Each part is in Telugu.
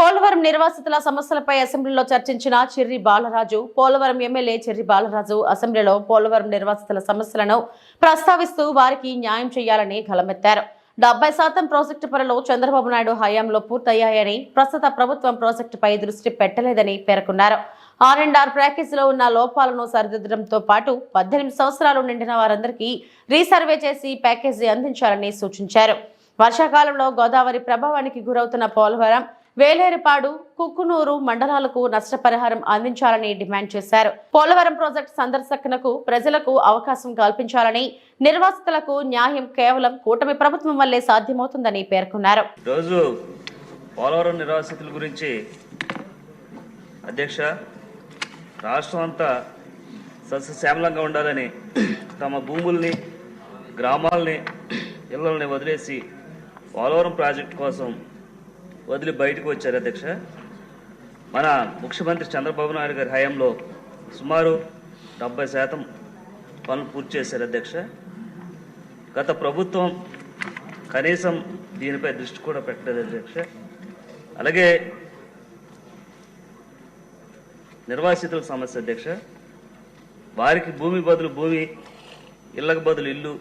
పోలవరం నిర్వాసితుల సమస్యలపై అసెంబ్లీలో చర్చించిన చిర్రి బాలరాజు పోలవరం ఎమ్మెల్యే చిర్రి బాలరాజు అసెంబ్లీలో పోలవరం నిర్వాసితుల సమస్యలను ప్రస్తావిస్తూ వారికి న్యాయం చేయాలని గలమెత్తారు. డెబ్బై శాతం ప్రాజెక్టు పనులు చంద్రబాబు నాయుడు హయాంలో పూర్తయ్యాయని ప్రస్తుత ప్రభుత్వం ప్రాజెక్టుపై దృష్టి పెట్టలేదని పేర్కొన్నారు. ఆర్ అండ్ ఆర్ ప్యాకేజీలో ఉన్న లోపాలను సరిదిద్దడంతో పాటు పద్దెనిమిది సంవత్సరాలు నిండిన వారందరికీ రీసర్వే చేసి ప్యాకేజీ అందించాలని సూచించారు. వర్షాకాలంలో గోదావరి ప్రభావానికి గురవుతున్న పోలవరం వేలేరుపాడు కుక్కునూరు మండలాలకు నష్టపరిహారం అందించాలని డిమాండ్ చేశారు. పోలవరం ప్రాజెక్టు సందర్శకునకు ప్రజలకు అవకాశం కల్పించాలని నిర్వాసితులకు న్యాయం కేవలం కూటమి ప్రభుత్వం వల్లే సాధ్యమవుతుందని పేర్కొన్నారు. రోజు పోలవరం నిర్వాసితుల గురించి అధ్యక్ష రాష్ట్రం అంతా సస్యశ్యామలంగా ఉండాలని తమ భూముల్ని గ్రామాలని ఇళ్ళని వదిలేసి పోలవరం ప్రాజెక్టు కోసం వదిలి బయటకు వచ్చారు అధ్యక్ష. మన ముఖ్యమంత్రి చంద్రబాబు నాయుడు గారి హయాంలో సుమారు డెబ్బై శాతం పనులు పూర్తి చేశారు అధ్యక్ష. గత ప్రభుత్వం కనీసం దీనిపై దృష్టి కూడా పెట్టలేదు అధ్యక్ష. అలాగే నిర్వాసితుల సమస్య అధ్యక్ష. వారికి భూమి బదులు భూమి ఇళ్ళకు బదులు ఇల్లు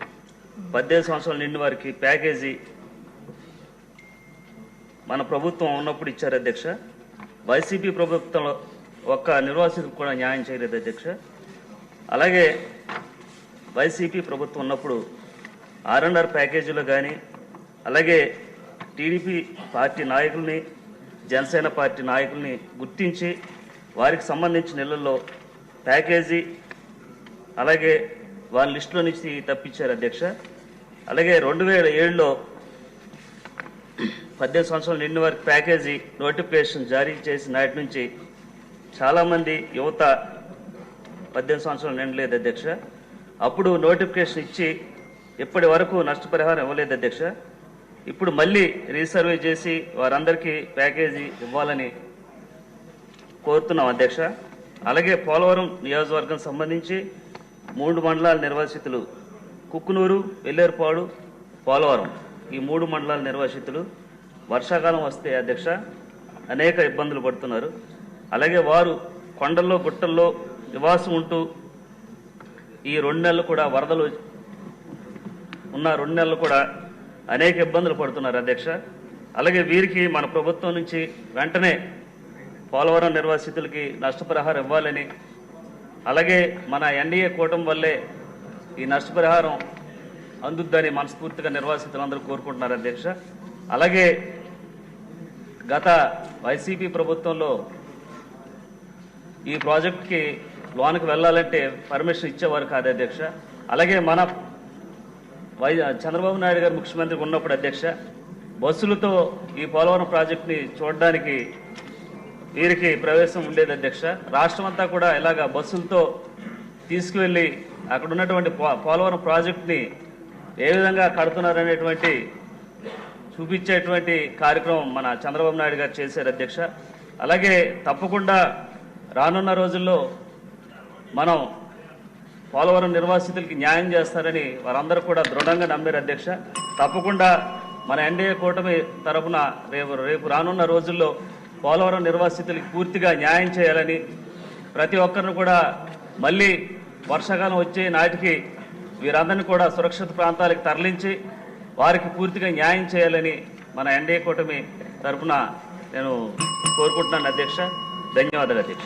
పద్దెనిమిది సంవత్సరాలు నిండి వారికి ప్యాకేజీ మన ప్రభుత్వం ఉన్నప్పుడు ఇచ్చారు అధ్యక్ష. వైసీపీ ప్రభుత్వంలో ఒక్క నిర్వాసితులకు కూడా న్యాయం చేయలేదు అధ్యక్ష. అలాగే వైసీపీ ప్రభుత్వం ఉన్నప్పుడు ఆర్ఎన్ఆర్ ప్యాకేజీలో కానీ అలాగే టీడీపీ పార్టీ నాయకుల్ని జనసేన పార్టీ నాయకుల్ని గుర్తించి వారికి సంబంధించిన నెలల్లో ప్యాకేజీ అలాగే వారి లిస్టులో నుంచి తప్పించారు అధ్యక్ష. అలాగే రెండు వేల ఏడులో పద్దెనిమిది సంవత్సరాలు నిన్న వరకు ప్యాకేజీ నోటిఫికేషన్ జారీ చేసిన నాటి నుంచి చాలామంది యువత పద్దెనిమిది సంవత్సరాలు నిండలేదు అధ్యక్ష. అప్పుడు నోటిఫికేషన్ ఇచ్చి ఇప్పటి వరకు నష్టపరిహారం ఇవ్వలేదు అధ్యక్ష. ఇప్పుడు మళ్ళీ రీసర్వే చేసి వారందరికీ ప్యాకేజీ ఇవ్వాలని కోరుతున్నాం అధ్యక్ష. అలాగే పోలవరం నియోజకవర్గం సంబంధించి మూడు మండలాల నిర్వాసితులు కుక్కునూరు వెల్లేరుపాడు పోలవరం ఈ మూడు మండలాల నిర్వాసితులు వర్షాకాలం వస్తే అధ్యక్ష అనేక ఇబ్బందులు పడుతున్నారు. అలాగే వారు కొండల్లో గుట్టల్లో నివాసం ఉంటూ ఈ రెండు నెలలు కూడా వరదలు ఉన్న రెండు నెలలు కూడా అనేక ఇబ్బందులు పడుతున్నారు అధ్యక్ష. అలాగే వీరికి మన ప్రభుత్వం నుంచి వెంటనే పోలవరం నిర్వాసితులకి నష్టపరిహారం ఇవ్వాలని అలాగే మన ఎన్డీఏ కూటమి వల్లే ఈ నష్టపరిహారం అందుద్దని మనస్ఫూర్తిగా నిర్వాసితులందరూ కోరుకుంటున్నారు అధ్యక్ష. అలాగే గత వైసీపీ ప్రభుత్వంలో ఈ ప్రాజెక్ట్కి లోనికి వెళ్ళాలంటే పర్మిషన్ ఇచ్చేవారు కాదు అధ్యక్ష. అలాగే మన వై చంద్రబాబు నాయుడు గారు ముఖ్యమంత్రి ఉన్నప్పుడు అధ్యక్ష బస్సులతో ఈ పోలవరం ప్రాజెక్ట్ని చూడడానికి వీరికి ప్రవేశం ఉండేది అధ్యక్ష. రాష్ట్రం అంతా కూడా ఇలాగ బస్సులతో తీసుకువెళ్ళి అక్కడ ఉన్నటువంటి పోలవరం ప్రాజెక్ట్ని ఏ విధంగా కడుతున్నారనేటువంటి చూపించేటువంటి కార్యక్రమం మన చంద్రబాబు నాయుడు గారు చేశారు అధ్యక్ష. అలాగే తప్పకుండా రానున్న రోజుల్లో మనం పోలవరం నిర్వాసితులకి న్యాయం చేస్తారని వారందరూ కూడా దృఢంగా నమ్మారు అధ్యక్ష. తప్పకుండా మన ఎన్డీఏ కూటమి తరపున రేపు రేపు రానున్న రోజుల్లో పోలవరం నిర్వాసితులకి పూర్తిగా న్యాయం చేయాలని ప్రతి ఒక్కరిని కూడా మళ్ళీ వర్షాకాలం వచ్చే నాటికి వీరందరినీ కూడా సురక్షిత ప్రాంతాలకు తరలించి వారికి పూర్తిగా న్యాయం చేయాలని మన ఎన్డీఏ కూటమి తరపున నేను కోరుకుంటున్నాను అధ్యక్ష. ధన్యవాదాలు అధ్యక్ష.